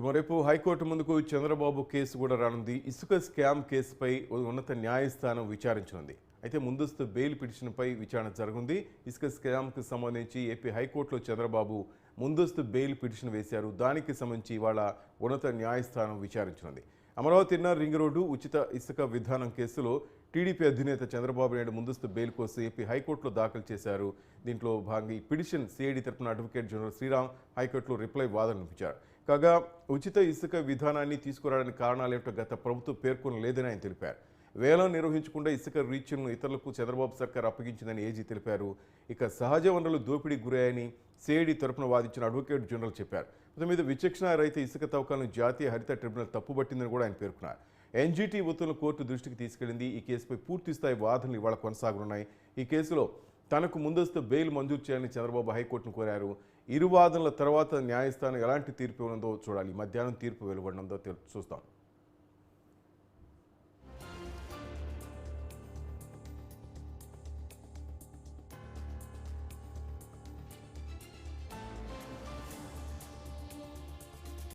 మరోవైపు హైకోర్టు ముందుకు చంద్రబాబు కేసు కూడా రానుంది. ఇసుక స్కామ్ కేసుపై ఉన్నత న్యాయస్థానం విచారించనుంది. అయితే ముందస్తు బెయిల్ పిటిషన్పై విచారణ జరుగుంది. ఇసుక స్కామ్కు సంబంధించి ఏపీ హైకోర్టులో చంద్రబాబు ముందస్తు బెయిల్ పిటిషన్ వేశారు. దానికి సంబంధించి ఇవాళ ఉన్నత న్యాయస్థానం విచారించనుంది. అమరావతి ఇన్నర్ రింగ్ రోడ్డు ఉచిత ఇసుక విధానం కేసులో టీడీపీ అధినేత చంద్రబాబు నాయుడు ముందస్తు బెయిల్ కోసం ఏపీ హైకోర్టులో దాఖలు చేశారు. దీంట్లో భాగంగా ఈ పిటిషన్ సిఐడి తరపున అడ్వకేట్ జనరల్ శ్రీరామ్ హైకోర్టులో రిప్లై వాదన వినిపించారు కాగా ఉచిత ఇసుక విధానాన్ని తీసుకురావడానికి కారణాలేమిటో గత ప్రభుత్వం పేర్కొనలేదని ఆయన తెలిపారు. వేలం నిర్వహించకుండా ఇసుక రీచ్ను ఇతరులకు చంద్రబాబు సర్కార్ అప్పగించిందని ఏజీ తెలిపారు. ఇక సహజ వనరులు దోపిడీకి గురయ్యాయని సిఐడి తరపున వాదించిన అడ్వకేట్ జనరల్ చెప్పారు. మొత్తం మీద విచక్షణ రైతు ఇసుక తవ్వకాలను జాతీయ హరిత ట్రిబ్యునల్ తప్పుబట్టిందని కూడా ఆయన పేర్కొన్నారు. ఎన్జీటీ ఉత్తర్వులు కోర్టు దృష్టికి తీసుకెళ్ళింది ఈ కేసుపై పూర్తి స్థాయి వాదనలు ఇవాళ కొనసాగనున్నాయి. ఈ కేసులో తనకు ముందస్తు బెయిల్ మంజూరు చేయాలని చంద్రబాబు హైకోర్టును కోరారు. ఇరు వాదనల తర్వాత న్యాయస్థానం ఎలాంటి తీర్పు ఇవ్వనుందో చూడాలి. మధ్యాహ్నం తీర్పు వెలువడనుందో చూస్తాం.